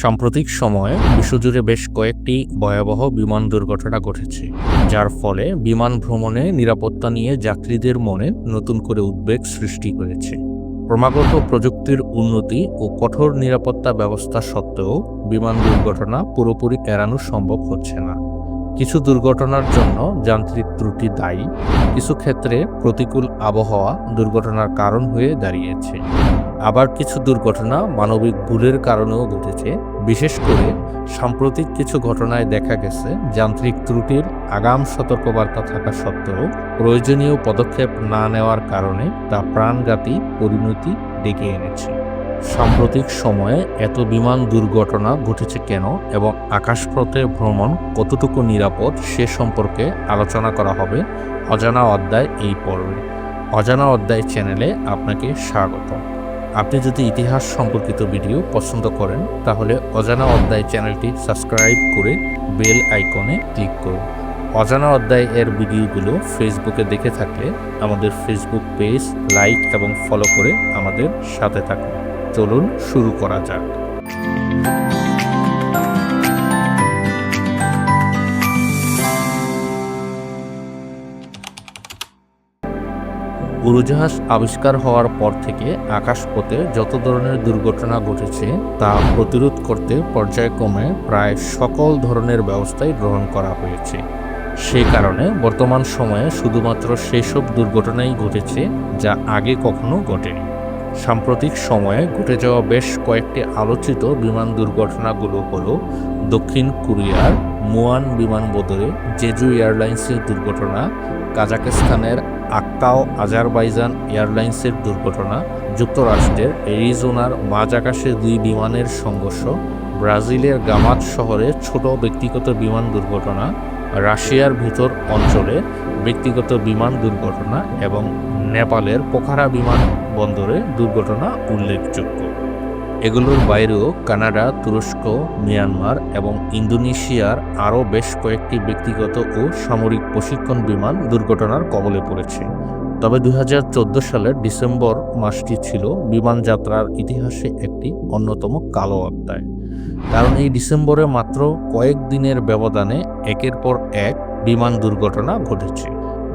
সাম্প্রতিক সময়ে বিশ্বজুড়ে বেশ কয়েকটি ভয়াবহ বিমান দুর্ঘটনা ঘটেছে, যার ফলে বিমান ভ্রমণে নিরাপত্তা নিয়ে যাত্রীদের মনে নতুন করে উদ্বেগ সৃষ্টি হয়েছে। ক্রমাগত প্রযুক্তির উন্নতি ও কঠোর নিরাপত্তা ব্যবস্থা সত্ত্বেও বিমান দুর্ঘটনা পুরোপুরি এড়ানো সম্ভব হচ্ছে না। কিছু দুর্ঘটনার জন্য যান্ত্রিক ত্রুটি দায়ী, কিছু ক্ষেত্রে প্রতিকূল আবহাওয়া দুর্ঘটনার কারণ হয়ে দাঁড়িয়েছে। আবার কিছু দুর্ঘটনা মানবিক ভুলের কারণেও ঘটেছে। বিশেষ করে সাম্প্রতিক কিছু ঘটনায় দেখা গেছে, যান্ত্রিক ত্রুটির আগাম সতর্কবার্তা থাকা সত্ত্বেও প্রয়োজনীয় পদক্ষেপ না নেওয়ার কারণে তা প্রাণঘাতী পরিণতি ডেকে এনেছে। সাম্প্রতিক সময়ে এত বিমান দুর্ঘটনা ঘটেছে কেন এবং আকাশপথে ভ্রমণ কতটুকু নিরাপদ সে সম্পর্কে আলোচনা করা হবে অজানা অধ্যায় এই পর্বে। অজানা অধ্যায় চ্যানেলে আপনাকে স্বাগত আপনি যদি ইতিহাস সম্পর্কিত ভিডিও পছন্দ করেন, তাহলে অজানা অধ্যায় চ্যানেলটি সাবস্ক্রাইব করে বেল আইকনে ক্লিক করুন। অজানা অধ্যায় এর ভিডিওগুলো ফেসবুকে দেখে থাকলে আমাদের ফেসবুক পেজ লাইক এবং ফলো করে আমাদের সাথে থাকুন। চলুন শুরু করা যাক। উড়োজাহাজ আবিষ্কার হওয়ার পর থেকে আকাশপথে যত ধরনের দুর্ঘটনা ঘটেছে, তা প্রতিরোধ করতে পর্যায়ক্রমে প্রায় সকল ধরনের ব্যবস্থাই গ্রহণ করা হয়েছে। সে কারণে বর্তমান সময়ে শুধুমাত্র সেসব দুর্ঘটনাই ঘটেছে যা আগে কখনো ঘটেনি। সাম্প্রতিক সময়ে ঘটে যাওয়া বেশ কয়েকটি আলোচিত বিমান দুর্ঘটনাগুলো হলো দক্ষিণ কোরিয়ার মুয়ান বিমানবন্দরে জেজু এয়ারলাইন্সের দুর্ঘটনা কাজাকিস্তানের আক্তাও আজারবাইজান এয়ারলাইন্সের দুর্ঘটনা, যুক্তরাষ্ট্রের এরিজোনার মাঝ আকাশে দুই বিমানের সংঘর্ষ, ব্রাজিলের গামাত শহরে ছোট ব্যক্তিগত বিমান দুর্ঘটনা, রাশিয়ার ভিতর অঞ্চলে ব্যক্তিগত বিমান দুর্ঘটনা এবং নেপালের পোখারা বিমানবন্দরে দুর্ঘটনা উল্লেখযোগ্য। এগুলোর বাইরেও কানাডা, তুরস্ক, মিয়ানমার এবং ইন্দোনেশিয়ার আরও বেশ কয়েকটি ব্যক্তিগত ও সামরিক প্রশিক্ষণ বিমান দুর্ঘটনার কবলে পড়েছে। তবে দু হাজার চোদ্দ সালের ডিসেম্বর মাসটি ছিল বিমান যাত্রার ইতিহাসে একটি অন্যতম কালো অধ্যায়। কারণ এই ডিসেম্বরে মাত্র কয়েক দিনের ব্যবধানে একের পর এক বিমান দুর্ঘটনা ঘটেছে।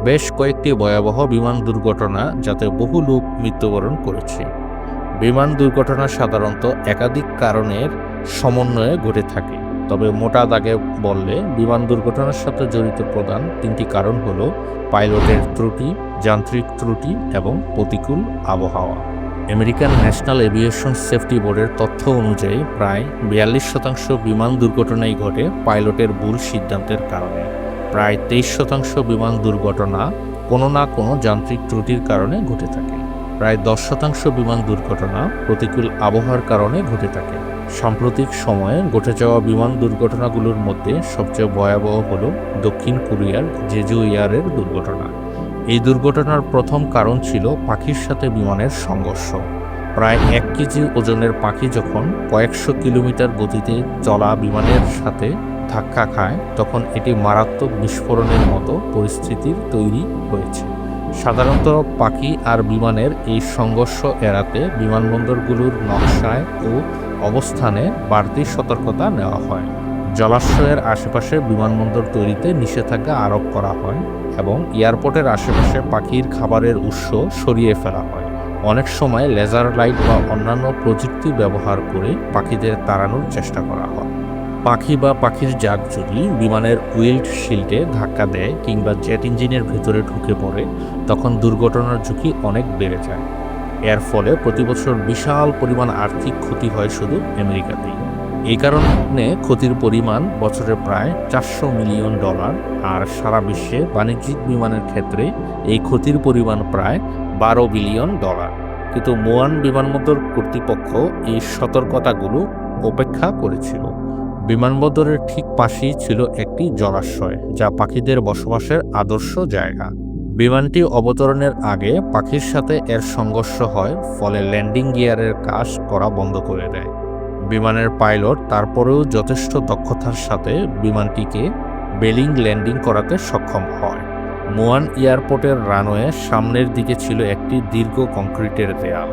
বেশ কয়েকটি ভয়াবহ বিমান দুর্ঘটনা যাতে বহু লোক মৃত্যুবরণ করেছে। বিমান দুর্ঘটনা সাধারণত একাধিক কারণের সমন্বয়ে ঘটে থাকে। তবে মোটা দাগে বললে বিমান দুর্ঘটনার সাথে জড়িত প্রধান তিনটি কারণ হল পাইলটের ত্রুটি, যান্ত্রিক ত্রুটি এবং প্রতিকূল আবহাওয়া। আমেরিকান ন্যাশনাল এভিয়েশন সেফটি বোর্ডের তথ্য অনুযায়ী প্রায় বিয়াল্লিশ শতাংশ বিমান দুর্ঘটনাই ঘটে পাইলটের ভুল সিদ্ধান্তের কারণে। প্রায় তেইশ শতাংশ বিমান দুর্ঘটনা কোনো না কোনো যান্ত্রিক ত্রুটির কারণে ঘটে থাকে। প্রায় দশ শতাংশ বিমান দুর্ঘটনা প্রতিকূল আবহাওয়ার কারণে ঘটে থাকে। সাম্প্রতিক সময়ে ঘটে যাওয়া বিমান দুর্ঘটনাগুলোর মধ্যে সবচেয়ে ভয়াবহ হল দক্ষিণ কোরিয়ার জেজু এয়ারের দুর্ঘটনা। এই দুর্ঘটনার প্রথম কারণ ছিল পাখির সাথে বিমানের সংঘর্ষ। প্রায় এক কেজি ওজনের পাখি যখন কয়েকশো কিলোমিটার গতিতে চলা বিমানের সাথে ধাক্কা খায়, তখন এটি মারাত্মক বিস্ফোরণের মতো পরিস্থিতির তৈরি হয়েছে। সাধারণত পাখি আর বিমানের এই সংঘর্ষ এড়াতে বিমানবন্দরগুলোর নকশায় ও অবস্থানে বাড়তি সতর্কতা নেওয়া হয়। জলাশয়ের আশেপাশে বিমানবন্দর তৈরিতে নিষেধাজ্ঞা আরোপ করা হয় এবং এয়ারপোর্টের আশেপাশে পাখির খাবারের উৎস সরিয়ে ফেলা হয়। অনেক সময় লেজার লাইট বা অন্যান্য প্রযুক্তি ব্যবহার করে পাখিদের তাড়ানোর চেষ্টা করা হয়। পাখি বা পাখির জাগ যদি বিমানের উইল্ড শিল্ডে ধাক্কা দেয় কিংবা জেট ইঞ্জিনের ভেতরে ঢুকে পড়ে, তখন দুর্ঘটনার ঝুঁকি অনেক বেড়ে যায়। এর ফলে প্রতিবছর বিশাল পরিমাণ আর্থিক ক্ষতি হয় শুধু আমেরিকাতেই। এই কারণে ক্ষতির পরিমাণ বছরে প্রায় চারশো মিলিয়ন ডলার আর সারা বিশ্বে বাণিজ্যিক বিমানের ক্ষেত্রে এই ক্ষতির পরিমাণ প্রায় বারো বিলিয়ন ডলার। কিন্তু মোয়ান বিমানবন্দর কর্তৃপক্ষ এই সতর্কতাগুলো উপেক্ষা করেছিল। বিমানবন্দরের ঠিক পাশেই ছিল একটি জলাশয়, যা পাখিদের বসবাসের আদর্শ জায়গা। বিমানটি অবতরণের আগে পাখির সাথে এর সংঘর্ষ হয়, ফলে ল্যান্ডিং গিয়ারের কাজ করা বন্ধ করে দেয়। বিমানের পাইলট তারপরেও যথেষ্ট দক্ষতার সাথে বিমানটিকে বেলিং ল্যান্ডিং করাতে সক্ষম হয়। মোয়ান এয়ারপোর্টের রানওয়ে সামনের দিকে ছিল একটি দীর্ঘ কংক্রিটের দেয়াল।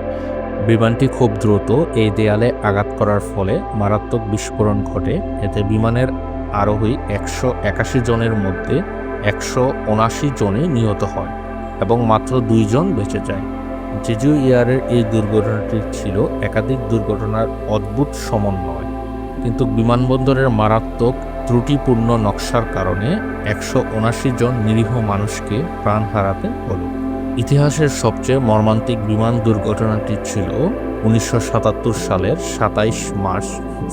বিমানটি খুব দ্রুত এই দেয়ালে আঘাত করার ফলে মারাত্মক বিস্ফোরণ ঘটে। এতে বিমানের আরোহী একশো একাশি জনের মধ্যে একশো উনাশি জনে নিহত হয় এবং মাত্র দুইজন বেঁচে যায়। জেজু ইয়ারের এই দুর্ঘটনাটি ছিল একাধিক দুর্ঘটনার অদ্ভুত সমন্বয়। কিন্তু বিমানবন্দরের মারাত্মক ত্রুটিপূর্ণ নকশার কারণে একশো উনাশি জন নিরীহ মানুষকে প্রাণ হারাতে হলো। ইতিহাসের সবচেয়ে মর্মান্তিক বিমান দুর্ঘটনাটি ছিল উনিশশো সাতাত্তর সালের সাতাইশ মার্চ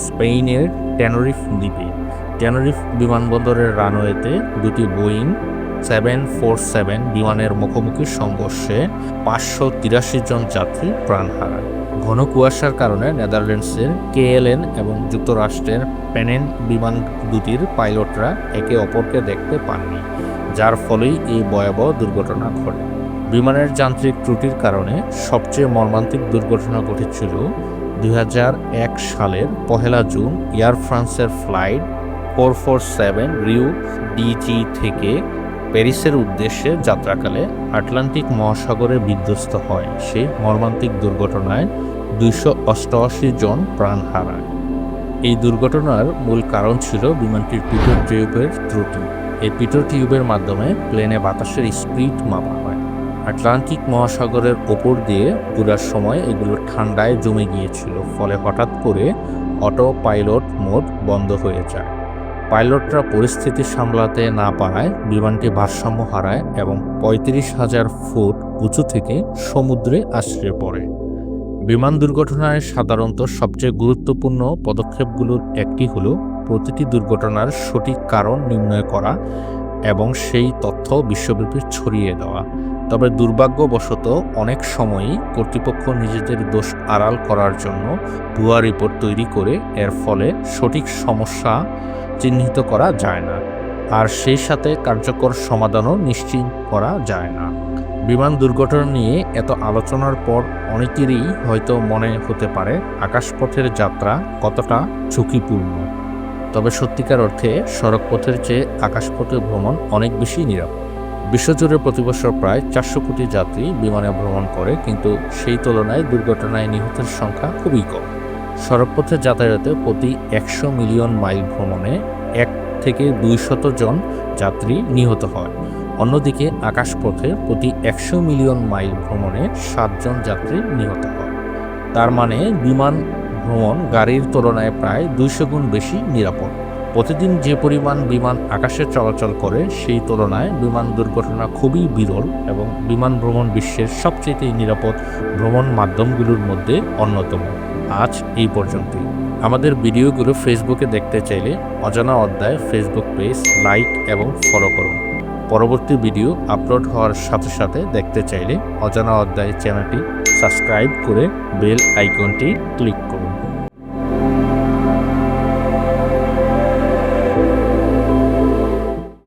স্পেনের ট্যানরিফ দ্বীপে। ট্যানরিফ বিমানবন্দরের রানওয়েতে দুটি বোয়িং সেভেন ফোর সেভেন বিমানের মুখোমুখি সংঘর্ষে পাঁচশো তিরাশি জন যাত্রী প্রাণ হারায়। ঘন কুয়াশার কারণে নেদারল্যান্ডসের কেএলএন এবং যুক্তরাষ্ট্রের পেনেন বিমান দুটির পাইলটরা একে অপরকে দেখতে পাননি, যার ফলেই এই ভয়াবহ দুর্ঘটনা ঘটে। বিমানের যান্ত্রিক ত্রুটির কারণে সবচেয়ে মর্মান্তিক দুর্ঘটনা ঘটেছিল দু হাজার এক সালের পহেলা জুন এয়ার ফ্রান্সের ফ্লাইট ফোর ফোর সেভেন রিউ ডিজি থেকে প্যারিসের উদ্দেশ্যে যাত্রাকালে আটলান্টিক মহাসাগরে বিধ্বস্ত হয়। সেই মর্মান্তিক দুর্ঘটনায় দুইশো অষ্টআশি জন প্রাণ হারায়। এই দুর্ঘটনার মূল কারণ ছিল বিমানটির পিটো টিউবের ত্রুটি। এই পিটো টিউবের মাধ্যমে প্লেনে বাতাসের স্পিড মাপা হয়। আটলান্টিক মহাসাগরের ওপর দিয়ে ঘোরার সময় এগুলো ঠান্ডায় জমে গিয়েছিল, ফলে হঠাৎ করে অটো পাইলট মোড বন্ধ হয়ে যায়। পাইলটরা পরিস্থিতি সামলাতে না পারায় বিমানটি ভারসাম্য হারায় এবং পঁয়ত্রিশ হাজার ফুট উঁচু থেকে সমুদ্রে আশ্রয় পড়ে। বিমান দুর্ঘটনায় সাধারণত সবচেয়ে গুরুত্বপূর্ণ পদক্ষেপগুলোর একটি হল প্রতিটি দুর্ঘটনার সঠিক কারণ নির্ণয় করা এবং সেই তথ্য বিশ্বব্যাপী ছড়িয়ে দেওয়া। তবে দুর্ভাগ্যবশত অনেক সময়ই কর্তৃপক্ষ নিজেদের দোষ আড়াল করার জন্য ভুয়া রিপোর্ট তৈরি করে এর ফলে সঠিক সমস্যা চিহ্নিত করা যায় না। আর সেই সাথে কার্যকর সমাধানও নিশ্চিত করা যায় না। বিমান দুর্ঘটনা নিয়ে এত আলোচনার পর অনেকেরই হয়তো মনে হতে পারে আকাশপথের যাত্রা কতটা ঝুঁকিপূর্ণ। তবে সত্যিকার অর্থে সড়কপথের চেয়ে আকাশপথে ভ্রমণ অনেক বেশি নিরাপদ। বিশ্বজুড়ে প্রতি বছর প্রায় চারশো কোটি যাত্রী বিমানে ভ্রমণ করে, কিন্তু সেই তুলনায় দুর্ঘটনায় নিহতের সংখ্যা খুবই কম। সড়কপথে যাতায়াতে প্রতি একশো মিলিয়ন মাইল ভ্রমণে এক থেকে দুই শত জন যাত্রী নিহত হয়। অন্যদিকে আকাশপথে প্রতি একশো মিলিয়ন মাইল ভ্রমণে সাতজন যাত্রী নিহত হয়। তার মানে বিমান ভ্রমণ গাড়ির তুলনায় প্রায় দুইশো গুণ বেশি নিরাপদ। প্রতিদিন যে পরিমাণ বিমান আকাশে চলাচল করে, সেই তুলনায় বিমান দুর্ঘটনা খুবই বিরল এবং বিমান ভ্রমণ বিশ্বের সবচেয়ে নিরাপদ ভ্রমণ মাধ্যমগুলোর মধ্যে অন্যতম। আজ এই পর্যন্তই। আমাদের ভিডিওগুলো ফেসবুকে দেখতে চাইলে অজানা অধ্যায় ফেসবুক পেজ লাইক এবং ফলো করুন। পরবর্তী ভিডিও আপলোড হওয়ার সাথে সাথে দেখতে চাইলে অজানা অধ্যায় চ্যানেলটি সাবস্ক্রাইব করে বেল আইকনটি ক্লিক করুন।